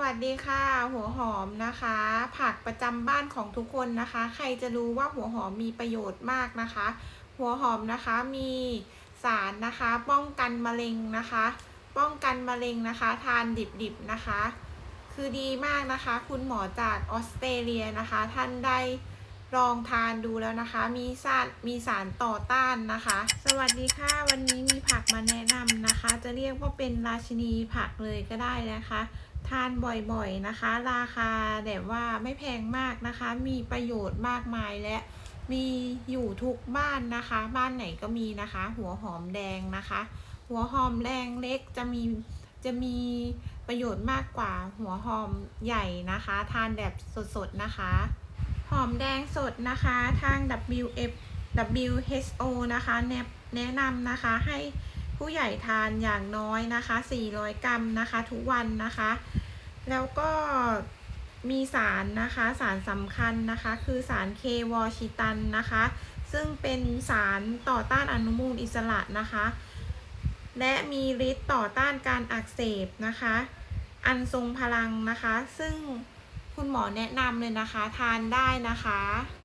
วัสดีค่ะ หัวหอมนะคะ ผักประจำบ้านของทุกคนนะคะ ใครจะรู้ว่าหัวหอมมีประโยชน์มากนะคะ หัวหอมนะคะมีสารนะคะ ป้องกันมะเร็งนะคะ ป้องกันมะเร็งนะคะ ทานดิบๆนะคะ คือดีมากนะคะ คุณหมอจากออสเตรเลียนะคะ ท่านได้ลองทานดูแล้วนะคะ มีสารมีสารต่อต้านนะคะ สวัสดีค่ะวันนี้มี ผักมาแนะนำนะคะ จะเรียกว่าเป็นราชินีผักเลยก็ได้นะคะ ทานบ่อยๆนะคะ ราคาแบบว่าไม่แพงมากนะคะ มีประโยชน์มากมายและมีอยู่ทุกบ้านนะคะ บ้านไหนก็มีนะคะ หัวหอมแดงนะคะ หัวหอมแดงเล็กจะมีจะมีประโยชน์มากกว่าหัวหอมใหญ่นะคะ ทานแบบสดๆนะคะ หอมแดงสดนะคะ ทาง WF WHO นะคะแนะนะนำนะคะให้ผู้ใหญ่ทานอย่างน้อยนะคะ 400 กรัมนะคะทุกวันนะคะ แล้วก็มีสารนะคะสารสำคัญนะคะ คือสารเควอชิตันนะคะ ซึ่งเป็นสารต่อต้านอนุมูลอิสระนะคะ และมีฤทธิ์ต่อต้านการอักเสบนะคะ อันทรงพลังนะคะ ซึ่งคุณหมอแนะนำเลยนะคะ ทานได้นะคะ